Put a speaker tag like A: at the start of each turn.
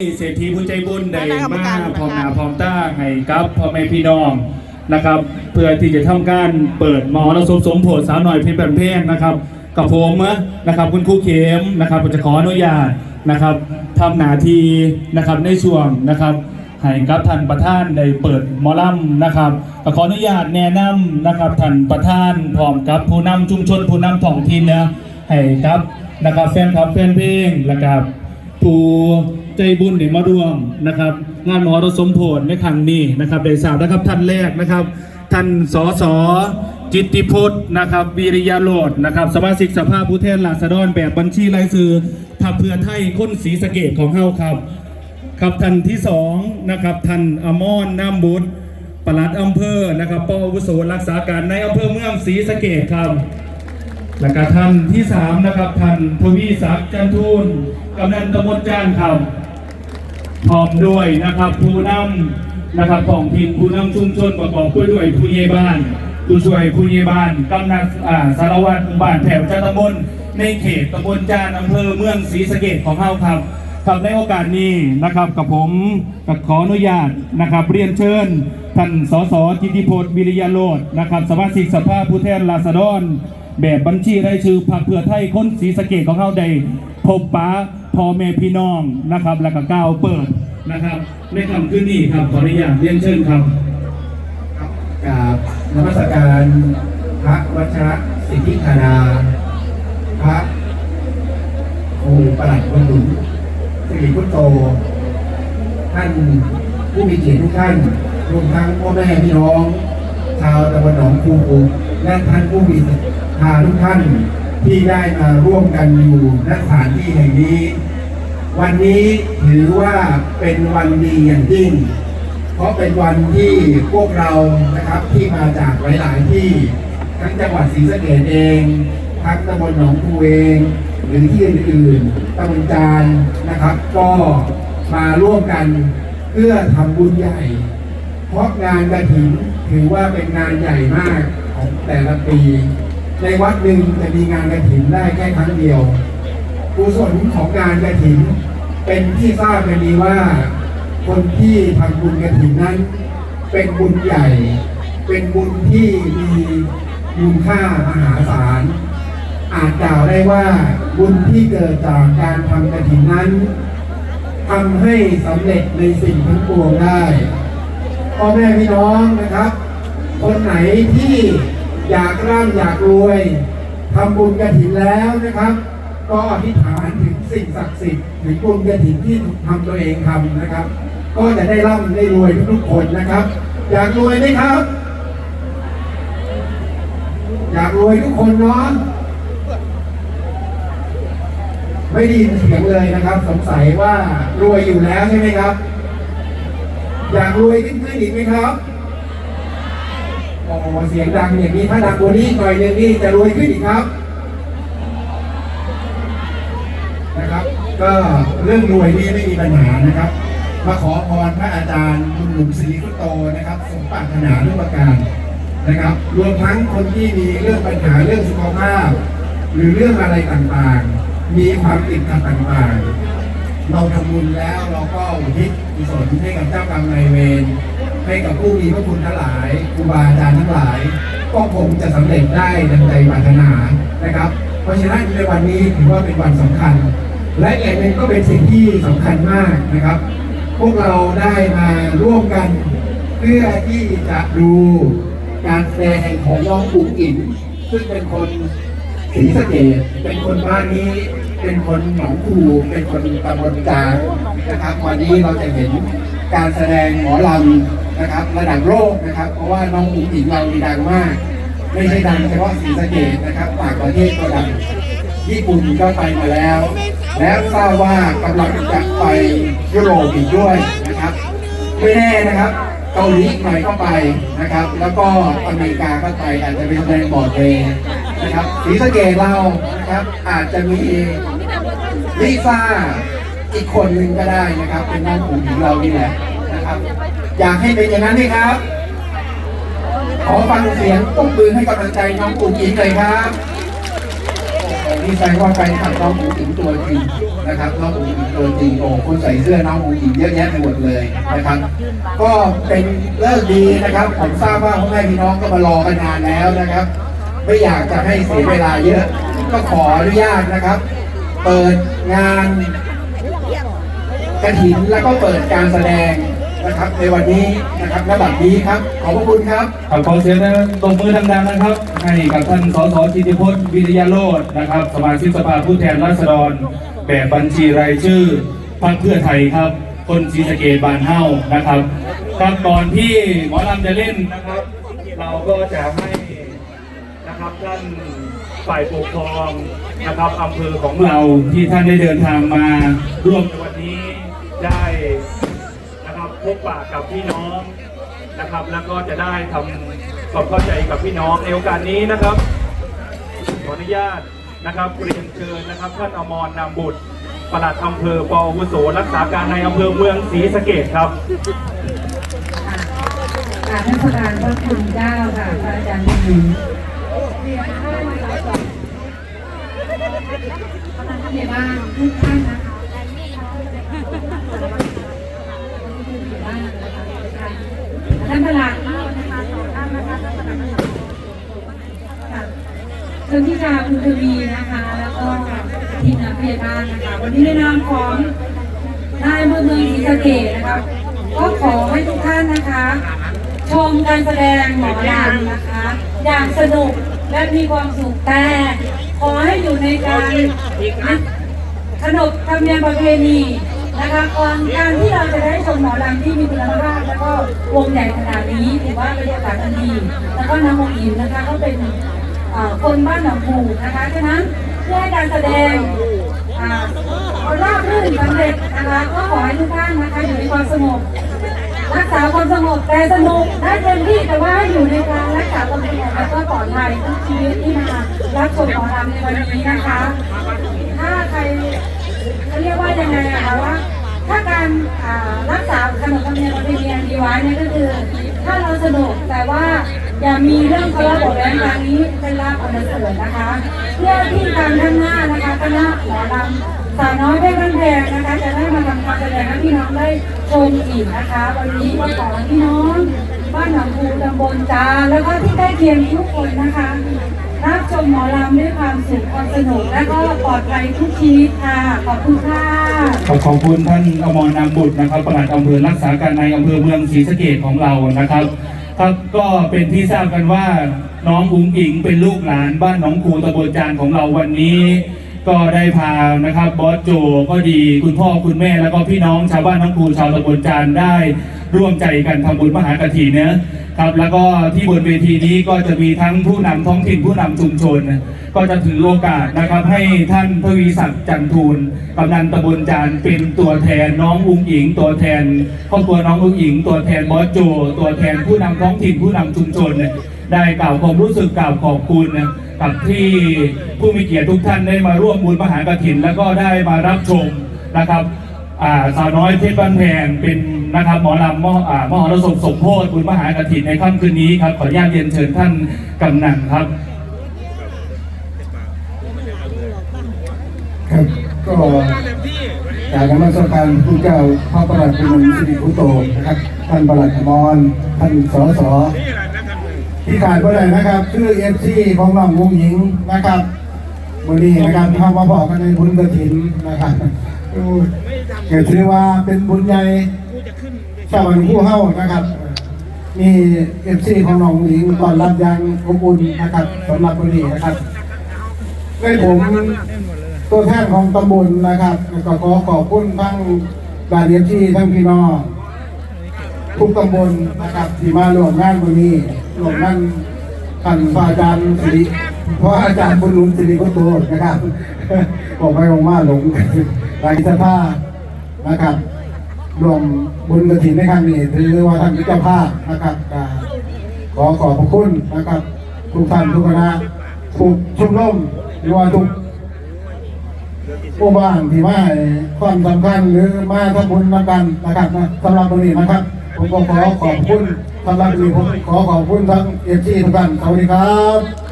A: เศรษฐีผู้ใจบุญได้มาพร้อมหน้าพร้อมตาให้กับพ่อแม่พี่น้องนะครับ เพื่อที่จะทำการเปิดหมอและสมสมโผดสาวหน่อยเพชรบันเพงนะครับ กับผมนะครับคุณครูเข็มนะครับผมจะขออนุญาตนะครับทำหน้าที่นะครับในช่วงนะครับให้กับท่านประธานได้เปิดหมอลำนะครับก็ขออนุญาตแนะนำนะครับท่านประธานพร้อมกับผู้นำชุมชนผู้นำท้องถิ่นนะให้ครับนะครับแฟนคลับแฟนเพลงแล้วก็ผู้ ใจบุญเนี่ยมาร่วมนะครับ งานมหรสมโพธิในครั้งนี้นะครับได้ทราบนะครับท่านแรกนะครับ ท่านสสจิตติพุทธนะครับวิริยาโลดนะครับสมาชิกสภาผู้แทนราษฎรแบบบัญชีรายชื่อพรรคเพื่อไทยคนศรีสะเกดของเฮาครับ ครับท่านที่สองนะครับท่านอมรน้ำบุตรปลัดอำเภอนะครับปอาวุโสรักษาการในอำเภอเมืองศรีสะเกดครับและก็ท่านที่สามนะครับท่านทวีศักดิ์จันทูลกำนันตำบลจ้านคำ พร้อมด้วยนะครับผู้นำนะครับของทีมผู้นำชุมชนประกอบด้วยด้วยผู้ใหญ่บ้านผู้ช่วยผู้ใหญ่บ้านกำนันาสารวัตรบ้านแถวจันตำบลในเขตตำบลจานอำเภอเมืองศรีสะเกดของเฮาครับครับในโอกาสนี้นะครับกับผมกับขออนุญาตนะครับ เรียนเชิญท่านสสจิติพจน์วิริยาโลดนะครับสมาชิกสภาผู้แทนราษฎร แบบบัญชีรายชื่อพรรคเพื่อไทยคนศรีสะเกดของเขาได้พบป้า พ่อแม่พี่น้องนะครับ แล้วก็ก้าวเปิดนะครับ ในคำขึ้นนี้ครับขออนุญาตเรียนเชิญครับ
B: กราบนมัสการพระวัชระสิทธิธาราพระครูประหลัดบรรลุสิริพุทโต ท่านผู้มีเกียรติทุกท่านรวมทั้งพ่อแม่พี่น้อง ชาวตำบลหนองคูกุและท่านผู้มีศรัทธาทุกท่านที่ได้มาร่วมกันอยู่ณสถานที่แห่งนี้ วันนี้ถือว่าเป็นวันดีอย่างยิ่ง เพราะเป็นวันที่พวกเรานะครับที่มาจากหลาย ๆ ที่ทั้งจังหวัดศรีสะเกษเองทั้งตำบลหนองคูเอง หรือที่อื่นๆตำบลจานนะครับ ก็มาร่วมกันเพื่อทำบุญใหญ่ เพราะงานกระถิ่นถือว่าเป็นงานใหญ่มากของแต่ละปี ในวัดหนึ่งจะมีงานกระถิ่นได้แค่ครั้งเดียว กุศลของงานกระถิน เป็นที่ทราบกันดีว่า คนที่ทำบุญกระถินนั้น เป็นบุญใหญ่ เป็นบุญที่มีมูลค่ามหาศาล อาจกล่าวได้ว่าบุญที่เกิดจากการทำกระถินนั้นทำให้สำเร็จในสิ่งทั้งปวงได้พ่อแม่พี่น้องนะครับ คนไหนที่อยากร่ำอยากรวยทำบุญกระถินแล้วนะครับ ก็อธิษฐานถึงสิ่งศักดิ์สิทธิ์ถึงบุญกระถินที่ทำตัวเองทำนะครับ ก็จะได้ร่ำได้รวยทุกๆคนนะครับ อยากรวยไหมครับ อยากรวยทุกคนเนาะไม่ได้ยินเสียงเลยนะครับ สงสัยว่ารวยอยู่แล้วใช่ไหมครับ อยากรวยขึ้นขึ้นอีกไหมครับโอ้เสียงดังอย่างนี้ถ้าดังกว่านี้หน่อยนึงนี่จะรวยขึ้นอีกครับ ก็เรื่องรวยนี่ไม่มีปัญหานะครับ มาขอพรพระอาจารย์บุญหนุนศรีพุโตนะครับสมปรารถนาทุกประการนะครับ รวมทั้งคนที่มีเรื่องปัญหาเรื่องสุขภาพ หรือเรื่องอะไรต่างๆ มีความติดขัดต่างๆ เราทำบุญแล้วเราก็อุทิศกุศลให้กับเจ้ากรรมนายเวรให้กับผู้มีพระคุณทั้งหลายครูบาอาจารย์ทั้งหลาย ก็คงจะสำเร็จได้ดังใจปรารถนานะครับ เพราะฉะนั้นในวันนี้ถือว่าเป็นวันสำคัญ และอีกอย่างหนึ่งก็เป็นสิ่งที่สำคัญมากนะครับ พวกเราได้มาร่วมกัน เพื่อที่จะดูการแสดงของน้องปุ๋งอิ๋นซึ่งเป็นคนศรีสะเกดเป็นคนบ้านนี้ เป็นคนหนองคูเป็นคนตำบลจางนะครับ วันนี้เราจะเห็นการแสดงหมอลำนะครับ ระดับโลกนะครับ เพราะว่าน้องปุ๋งอิ๋นเราดีดังมาก ไม่ใช่ดังเฉพาะศรีสะเกดนะครับต่างประเทศก็ดัง ญี่ปุ่นก็ไปมาแล้ว และทราบว่ากำลังจะไปยุโรปอีกด้วยนะครับไม่แน่นะครับเกาหลีอีกหน่อยก็ไปนะครับ แล้วก็อเมริกาก็ไปอาจจะเป็นแสดงบอร์ดเวย์นะครับศรีสเกดเรานะครับ อาจจะมีลิซ่าอีกคนหนึ่งก็ได้นะครับ เป็นน้องผู้หญิงเรานี่แหละนะครับ อยากให้เป็นอย่างนั้นไหมครับ ขอฟังเสียงตุ้มปืนให้กำลังใจน้องผู้หญิงเลยครับ นี่แสดงว่าแฟนคลับน้องอุ๋งอิงตัวจริงนะครับน้องอุ๋งอิงตัวจริงโอ้คนใส่เสื้อน้องอุ๋งอิงเยอะแยะไปหมดเลยนะครับ ก็เป็นเลิกดีนะครับ ผมทราบว่าพ่อแม่พี่น้องก็มารอกันนานแล้วนะครับ ไม่อยากจะให้เสียเวลาเยอะ ก็ขออนุญาตนะครับ เปิดงานกระถินแล้วก็เปิดการแสดง นะครับในวันนี้นะครับณบัดนี้ครับ ขอบพระคุณครับ
A: ขอขอเสียงตบมือดังๆนะครับ ให้กับท่านสสชิติพจน์วิริยโรจน์นะครับ สมาชิกสภาผู้แทนราษฎร แบบบัญชีรายชื่อพรรคเพื่อไทยครับ คนศรีสะเกดบานเฮ้านะครับครับก่อนที่หมอลำจะเล่นนะครับ เราก็จะให้นะครับท่านฝ่ายปกครองนะครับอำเภอของเราที่ท่านได้เดินทางมาร่วมในวันนี้ได้ บพบปะกับพี่น้องนะครับ แล้วก็จะได้ทำความเข้าใจกับพี่น้องในโอกาสนี้นะครับ ขออนุญาตนะครับเรียนเชิญนะครับท่านอมรนามบุตรปลัดอำเภอปอวุโสรักษาการในอำเภอเมืองศรีสะเกดครับ
C: ค่ะเทศบาลพระคุณเจ้าค่ะพระอาจารย์หญิงเรียนท่านผู้ใหญ่บ้านทุกท่านนะคะ ท่านประหลัดนะคะสองท่านนะคะท่านประหลัดค่ะชนทิชาคุณทวีนะคะ แล้วก็ทีมนักพยาบาลนะคะ วันนี้ในนามของนายอำเภอเมืองศรีสะเกษนะครับก็ขอให้ทุกท่านนะคะ ชมการแสดงหมอลำนะคะ อย่างสนุกและมีความสุขแต่ขอให้อยู่ในการขนบธรรมเนียมประเพณี นะคะก่อนการที่เราจะได้ชมหมอลำที่มีคุณภาพแล้วก็วงใหญ่ขนาดนี้ถือว่าบรรยากาศอันดี แล้วก็น้ององอิมนะคะก็เป็นคนบ้านหนองผูนะคะฉะนั้นเพื่อให้การแสดงอ่าเอาราบรื่นสำเร็จนะคะก็ขอให้ทุกท่านนะคะอยู่ในความสงบรักษาความสงบแต่สนุกได้เต็มที่แต่ว่าอยู่ในการรักษาความสงบแล้วก็ปลอดภัยทุกชีวิตที่มารับชมหมอลำในวันนี้นะคะ ถ้าใคร เขาเรียกว่ายังไงอะคะว่า ถ้าการรักษาขนบธรรมเนียมประเพณีอันดีไว้เนี่ยก็คือ ถ้าเราสนุกแต่ว่าอย่ามีเรื่องทะเลาะเบาะแว้งทางนี้เป็นลาภอันเสริญนะคะ เพื่อที่การข้างหน้านะคะคณะหมอลำสาวน้อยเพชรบ้านแพงนะคะ จะได้มาทำการแสดงให้พี่น้องได้ชมอีกนะคะ วันนี้ก็ขอพี่น้องบ้านหนองคูตำบลจานแล้วก็ที่ใกล้เคียงทุกคนนะคะ รับชมหมอลำด้วยความสุขความสนุกและก็ปลอดภัยทุกชีวิตค่ะ ขอบคุณค่ะ
A: ขอขอบคุณท่านอมรนามบุตรนะครับประหลัดอำเภอรักษาการในอำเภอเมืองศรีสะเกดของเรานะครับครับก็เป็นที่ทราบกันว่าน้องอุ๋งอิงเป็นลูกหลานบ้านหนองคูตำบลจานของเราวันนี้ ก็ได้พานะครับบอสโจก็ดีคุณพ่อคุณแม่แล้วก็พี่น้องชาวบ้านหน้องคูชาวตำบลจานได้ร่วมใจกันทำบุญมหากฐินนะ ครับแล้วก็ที่บนเวทีนี้ก็จะมีทั้งผู้นำท้องถิ่นผู้นำชุมชน ก็จะถือโอกาสนะครับให้ท่านทวีศักดิ์จันทูลกำนันตำบลจานเป็นตัวแทนน้องอุ้งอิง ตัวแทนครอบครัวน้องอุ้งอิง ตัวแทนบอสโจ ตัวแทนผู้นำท้องถิ่นผู้นำชุมชน ได้กล่าวความรู้สึกกล่าวขอบคุณกับที่ผู้มีเกียรติทุกท่านได้มาร่วมบุญมหากฐิน แล้วก็ได้มารับชมนะครับ สาวน้อยเพชรบ้านแพงเป็นนะครับหมอลำมออ่ามหรสพสมโพธิบุญมหากฐินในค่ำคืนนี้ครับขออนุญาตเรียนเชิญท่านกำนันครับ
B: ครับก็จากนมัสการผู้เจ้าพระประหลัดบุญสิริพุโตนะครับท่านประหลัดอมรท่านสสที่ขาดไปเลยนะครับคือเอฟซีของน้องวงหญิงนะครับวันนี้นะครับทำมาบอกกันในบุญกระถินนะครับ เกิดถือว่าเป็นบุญใหญ่ชาวบ้านผู้เฮานะครับ มีเอฟซีของน้องหญิงก่อนรับยังอบอุ่นนะครับสำหรับวันนี้นะครับในผมตัวแทนของตำบลนะครับก็ขอขอบคุณทั้งบาเรียที่ทั้งพี่น้องทุกตำบลนะครับที่มาร่วมงานวันนี้ร่วมงานท่านพระอาจารย์สิริเพราะอาจารย์บุญลุนสิริกุโตนะครับบอกไปบอกมาหลงหลายสภา นะครับรวมบุญกระถินในครั้งนี้ถือว่าท่านเป็นเจ้าภาพนะครับขอขอบพระคุณนะครับทุกท่านทุกคณะทุกชุมรมหรือว่าทุกผู้บ้านที่มาให้ความสำคัญหรือมาทำบุญมากันนะครับสำหรับวันนี้นะครับผมก็ขอขอบคุณสำหรับวันนี้ผมขอขอบคุณทั้งเอฟซีทุกท่านสวัสดีครับ